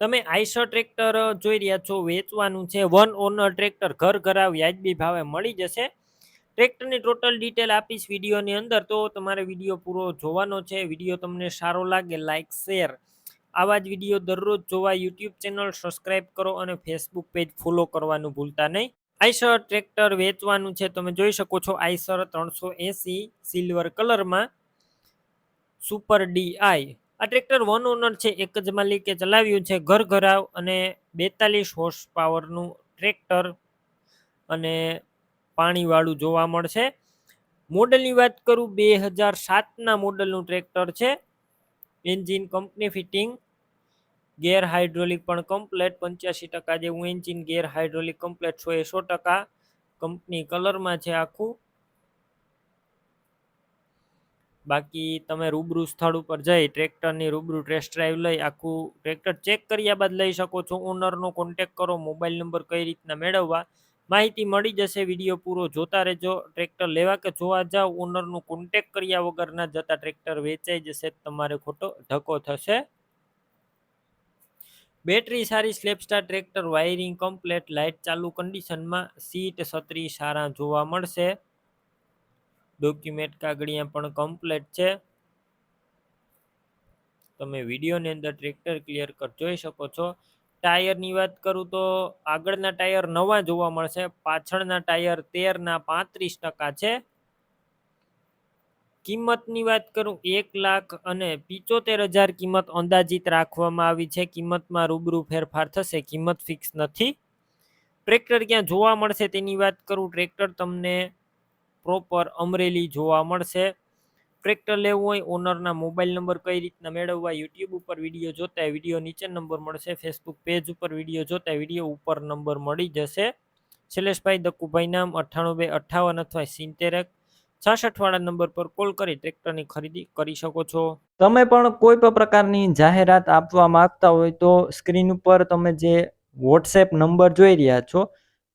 તમે Eicher tractor જોઈ રહ્યા છો, વેચવાનું છે. વન ઓનર ટ્રેક્ટર ઘર ઘરા વ્યાજબી ભાવે મળી જશે. ટ્રેક્ટરની ટોટલ ડિટેલ આપીશ વિડીયોની અંદર. તો તમારે વીડિયો પૂરો જોવાનો છે. વીડિયો તમને સારો લાગે લાઇક શેર. આવા જ વીડિયો દરરોજ જોવા યુટ્યુબ ચેનલ સબસ્ક્રાઇબ કરો અને ફેસબુક પેજ ફોલો કરવાનું ભૂલતા નહીં. આઈસર ટ્રેક્ટર વેચવાનું છે. તમે જોઈ શકો છો આઈસર ત્રણસો એસી, સિલ્વર કલરમાં. સુપર ડીઆઈ આ ટ્રેક્ટર વન ઓનર છે, એક જ માલિકે ચલાવ્યું છે, ઘર ઘરાવ અને બેતાલીસ હોર્સ પાવરનું ટ્રેક્ટર અને પાણીવાળું જોવા મળશે. મોડલની વાત કરું, બે હજાર સાતના મોડલનું ટ્રેક્ટર છે. Engine company fitting, gear hydraulic પણ કમ્પ્લેટ, પંચ્યાસી ટકા જેવું એન્જિન ગેર હાઇડ્રોલિક કમ્પ્લેટ, સો એ સો ટકા કંપની કલરમાં છે આખું. બાકી તમે રૂબરૂ સ્થળ ઉપર જઈ ટ્રેક્ટરની રૂબરૂ ટેસ્ટ ડ્રાઈવ લઈ આખું ટ્રેક્ટર ચેક કર્યા બાદ લઈ શકો છો. ઓનરનો કોન્ટેક કરો મોબાઈલ નંબર કઈ રીતના મેળવવા, માહિતી મળી જશે, વીડિયો પૂરો જોતા રહેજો. ટ્રેક્ટર લેવા કે જોવા જાવ ઓનરનો કોન્ટેક કર્યા વગર ના જતા ટ્રેક્ટર વેચાઈ જશે, તમારે ખોટો ધક્કો થશે. બેટરી સારી સ્લેપસ્ટાર ટ્રેક્ટર વાયરિંગ કમ્પ્લેટ લાઇટ ચાલુ કન્ડિશનમાં સીટ છત્રી સારા જોવા મળશે. ડોક્યુમેન્ટ કાગળિયા પણ કમ્પ્લેટ છે. તમે વિડીયોની અંદર ટ્રેક્ટર ક્લિયર કટ જોઈ શકો છો. ટાયરની વાત કરું તો આગળના ટાયર નવા જોવા મળશે. પાછળના ટાયર તેરના પાંત્રીસ ટકા છે. કિંમતની વાત કરું, એક લાખ અને પિચોતેર હજાર કિંમત અંદાજિત રાખવામાં આવી છે. કિંમતમાં રૂબરૂ ફેરફાર થશે, કિંમત ફિક્સ નથી. ટ્રેક્ટર ક્યાં જોવા મળશે તેની વાત કરું ટ્રેક્ટર તમને પ્રોપર અમરેલી જોવા મળશે. ટ્રેક્ટર લેવું હોય ઓનરના મોબાઈલ નંબર કઈ રીતના મેળવવા યુટ્યુબ ઉપર વીડિયો જોતા વીડિયો નીચે નંબર મળશે. ફેસબુક પેજ ઉપર વીડિયો જોતા વીડિયો ઉપર નંબર મળી જશે. શૈલેષભાઈ દક્કુભાઈ નામ અઠ્ઠાણું બે અઠ્ઠાવન અથવા સિત્તેર છાસઠ વાળા નંબર પર કોલ કરી ટ્રેક્ટરની ખરીદી કરી શકો છો. તમે પણ કોઈ પણ પ્રકારની જાહેરાત આપવા માંગતા હોય તો સ્ક્રીન ઉપર તમે જે વોટ્સએપ નંબર જોઈ રહ્યા છો